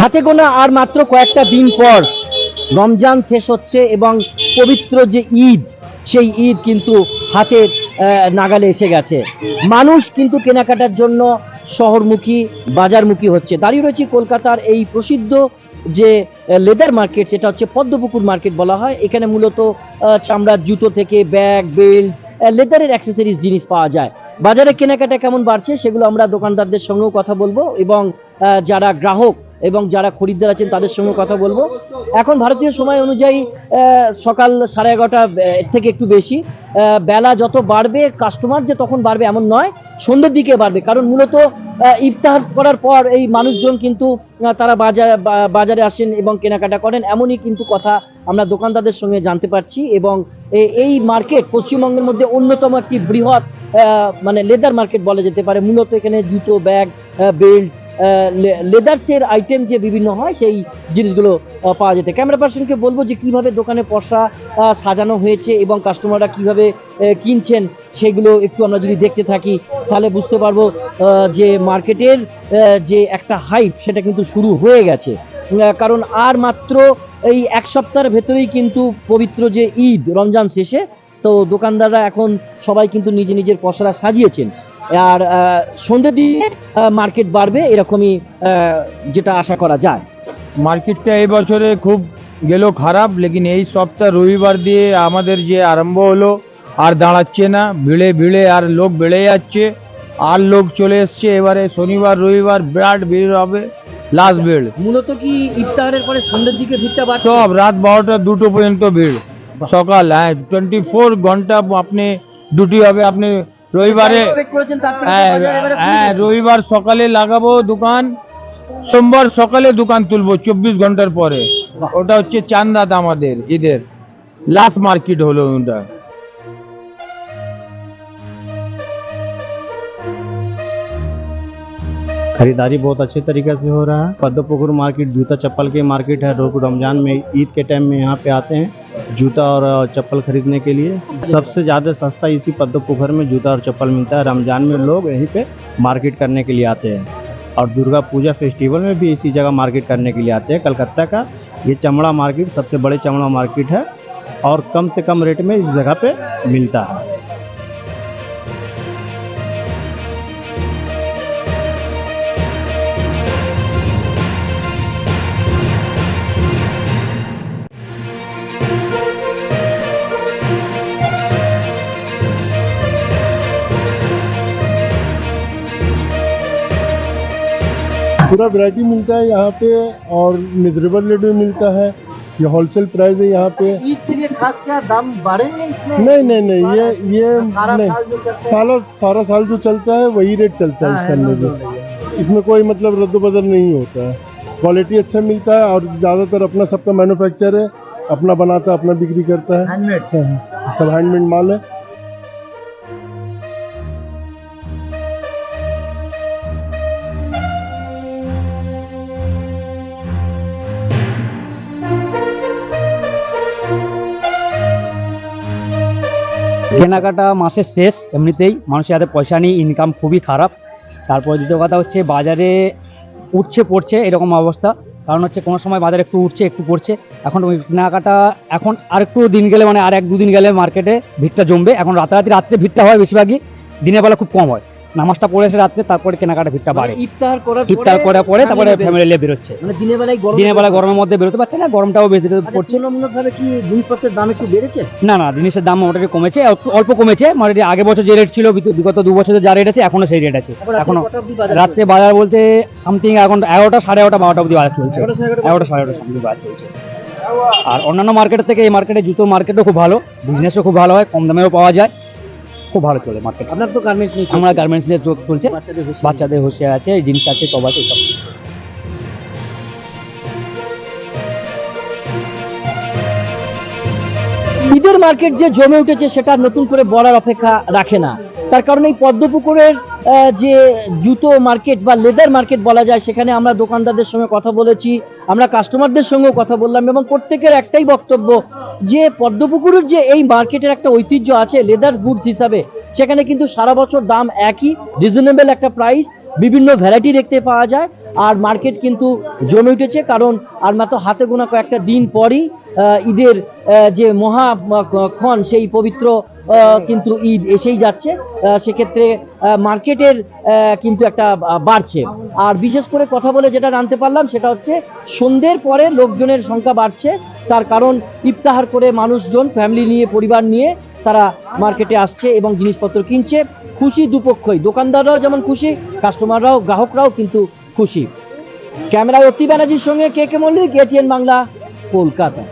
হাতে গোনা আর মাত্র কয়েকটা দিন পর রমজান শেষ হচ্ছে এবং পবিত্র যে ঈদ সেই ঈদ কিন্তু আহ, নাগালে এসে গেছে। মানুষ কিন্তু কেনাকাটার জন্য শহরমুখী বাজারমুখী হচ্ছে। দাঁড়িয়ে রয়েছে কলকাতার এই প্রসিদ্ধ যে লেদার মার্কেট সেটা হচ্ছে পদ্মপুকুর মার্কেট বলা হয়। এখানে মূলত চামড়ার জুতো থেকে ব্যাগ বেল্ট লেদারের অ্যাক্সেসরিজ জিনিস পাওয়া যায়। বাজারে কেনাকাটা কেমন বাড়ছে সেগুলো আমরা দোকানদারদের সঙ্গেও কথা বলব এবং যারা গ্রাহক এবং যারা খরিদ্দার আছেন তাদের সঙ্গে কথা বলব। এখন ভারতীয় সময় অনুযায়ী সকাল সাড়ে এগারোটা থেকে একটু বেশি। বেলা যত বাড়বে কাস্টমার যে তখন বাড়বে এমন নয়, সন্ধ্যের দিকে বাড়বে। কারণ মূলত ইফতার করার পর এই মানুষজন কিন্তু তারা বাজার বাজারে আসেন এবং কেনাকাটা করেন, এমনই কিন্তু কথা আমরা দোকানদারদের সঙ্গে জানতে পারছি এবং এই মার্কেট পশ্চিমবঙ্গের মধ্যে অন্যতম একটি বৃহৎ মানে লেদার মার্কেট বলা যেতে পারে। মূলত এখানে জুতো ব্যাগ বেল্ট লেদার্সের আইটেম যে বিভিন্ন হয়, সেই জিনিসগুলো পাওয়া যেতে। ক্যামেরা পার্সনকে বলব যে কীভাবে দোকানে পশা সাজানো হয়েছে এবং কাস্টমাররা কীভাবে কিনছেন, সেগুলো একটু আমরা যদি দেখতে থাকি, তাহলে বুঝতে পারব যে মার্কেটের যে একটা হাইপ সেটা কিন্তু শুরু হয়ে গেছে। কারণ আর মাত্র এই এক সপ্তাহের ভেতরেই কিন্তু পবিত্র যে ঈদ রমজান শেষে তো দোকানদাররা এখন সবাই কিন্তু নিজে নিজের পসরা সাজিয়েছেন। আর আহ, দিয়ে মার্কেট বাড়বে এরকমই যেটা আশা করা যায়। মার্কেটটা এই বছরে খুব গেল খারাপ লেকিন এই সপ্তাহ রবিবার দিয়ে আমাদের যে আরম্ভ হলো আর দাঁড়াচ্ছে না। ভিড়ে ভিড়ে আর লোক বেড়ে যাচ্ছে। আর লোক চলে এসছে এবারে শনিবার রবিবার বিরাট ভিড় হবে। লাস্ট ভিড় মূলত কি ইফতারের পরে সন্ধ্যের দিকে ভিড়টা বাড়ছে? সব রাত বারোটা দুটো পর্যন্ত ভিড়। সকাল হ্যাঁ টোয়েন্টি ফোর ঘণ্টা আপনি ডিউটি হবে আপনি রবিবারে হ্যাঁ হ্যাঁ। রবিবার সকালে লাগাবো দোকান সোমবার সকালে দোকান তুলবো চব্বিশ ঘণ্টার পরে। ওটা হচ্ছে চাঁদ রাত আমাদের ঈদের। লাস্ট মার্কেট হলো ওটা। खरीदारी बहुत अच्छे तरीके से हो रहा है। पद्मपुकुर मार्केट, जूता चप्पल की मार्केट है। लोग रमज़ान में, ईद के टाइम में यहाँ पे आते हैं जूता और चप्पल खरीदने के लिए। सबसे ज़्यादा सस्ता इसी पद्मपुकुर में जूता और चप्पल मिलता है। रमज़ान में लोग यहीं पे मार्केट करने के लिए आते हैं। और दुर्गा पूजा फेस्टिवल में भी इसी जगह मार्केट करने के लिए आते हैं। कलकत्ता का ये चमड़ा मार्केट, सबसे बड़े चमड़ा मार्केट है और कम से कम रेट में इस जगह पे मिलता है। पूरा वैरायटी मिलता है यहाँ पे और मिजरेबल रेट में मिलता है। ये होलसेल प्राइस है यहाँ पे। ईद के लिए खास क्या दाम बढ़ेंगे इसमें? नहीं नहीं नहीं ये ये सारा नहीं। है। सारा सारा साल जो चलता है वही रेट चलता है इसके अंदर भी। इसमें कोई मतलब रद्द नहीं होता है। क्वालिटी अच्छा मिलता है और ज़्यादातर अपना सबका मैन्युफैक्चर है अपना बनाता है अपना बिक्री करता है। सब हैंडमेड माल है। কেনাকাটা মাসের শেষ, এমনিতেই মানুষের হাতে পয়সা নেই ইনকাম খুবই খারাপ। তারপর দ্বিতীয় কথা হচ্ছে, বাজারে উঠছে, পড়ছে, এরকম অবস্থা। কারণ হচ্ছে, কোনো সময় বাজার একটু উঠছে, একটু পড়ছে। এখন ওই কেনাকাটা, এখন আর একটু দিন গেলে মানে আর এক দুদিন গেলে মার্কেটে ভিড়টা জমবে। এখন রাতারাতি রাত্রে ভিড়টা হয় বেশিরভাগই, দিনের বেলা খুব কম হয়। নামাজটা পড়ে এসে রাত্রে তারপরে কেনাকাটা ভিড়টা বাড়ে। মানে ইফতার করার ইফতার করার পরে তারপরে ফ্যামিলি নিয়ে বেরোচ্ছে। মানে দিনের বেলায় গরম দিনের বেলা গরমের মধ্যে বেরোতে পারছে না গরমটাও বেশি আচ্ছা, পড়ছে। তুলনামূলকভাবে কি জিনিসপত্রের দাম একটু বেড়েছে? না না জিনিসের দাম মোটামুটি কমেছে অল্প- কমেছে। মোটামুটি আগে বছর যে রেট ছিল বিগত দু বছরের যা রেট আছে এখনও সেই রেট আছে। এখনও রাত্রে বাজার বলতে সামথিং এখন এগারোটা সাড়ে এগারোটা বারোটা অবধি বাজার চলছে। এগারোটা সাড়ে এগারোটা এগারোটা সাড়ে এগারোটা সামথিং বাজার চলছে। আর অন্যান্য মার্কেটের থেকে এই মার্কেটে জুতো মার্কেটও খুব ভালো বিজনেসও খুব ভালো হয় কম দামেও পাওয়া যায়। খুব ভালো চলে মার্কেট আপনার তো গার্মেন্টস নিয়ে আমরা গার্মেন্টস নিয়ে চলছে। বাচ্চাদের হুঁশিয়ারি। আছে জিনিস আছে সব আছে সব। ঈদের মার্কেট যে জমে উঠেছে সেটা নতুন করে বলার অপেক্ষা রাখে না। তার কারণ এই পদ্মপুকুরের যে জুতো মার্কেট বা লেদার মার্কেট বলা যায় সেখানে আমরা দোকানদারদের সঙ্গে কথা বলেছি আমরা কাস্টমারদের সঙ্গেও কথা বললাম এবং প্রত্যেকের একটাই বক্তব্য যে পদ্মপুকুরের যে এই মার্কেটের একটা ঐতিহ্য আছে লেদার গুডস হিসাবে, সেখানে কিন্তু সারা বছর দাম একই রিজনেবল একটা প্রাইস বিভিন্ন ভ্যারাইটি দেখতে পাওয়া যায়, আর মার্কেট কিন্তু জমে উঠেছে, কারণ আর মাত্র হাতে গোনা কয়েকটা দিন পরই ঈদের যে মহা ক্ষণ, সেই পবিত্র কিন্তু ঈদ এসেই যাচ্ছে। সেক্ষেত্রে মার্কেটের কিন্তু একটা বাড়ছে। আর বিশেষ করে কথা বলে যেটা জানতে পারলাম, সেটা হচ্ছে সন্ধ্যের পরে লোকজনের সংখ্যা বাড়ছে। তার কারণ ইফতাহার করে মানুষজন, ফ্যামিলি নিয়ে, পরিবার নিয়ে তারা মার্কেটে আসছে এবং জিনিসপত্র কিনছে। খুশি দুপক্ষই। দোকানদাররাও যেমন খুশি, কাস্টমাররাও, গ্রাহকরাও কিন্তু খুশি। ক্যামেরায় অতি ব্যানার্জির সঙ্গে K K Mallick ATN Bangla, Kolkata.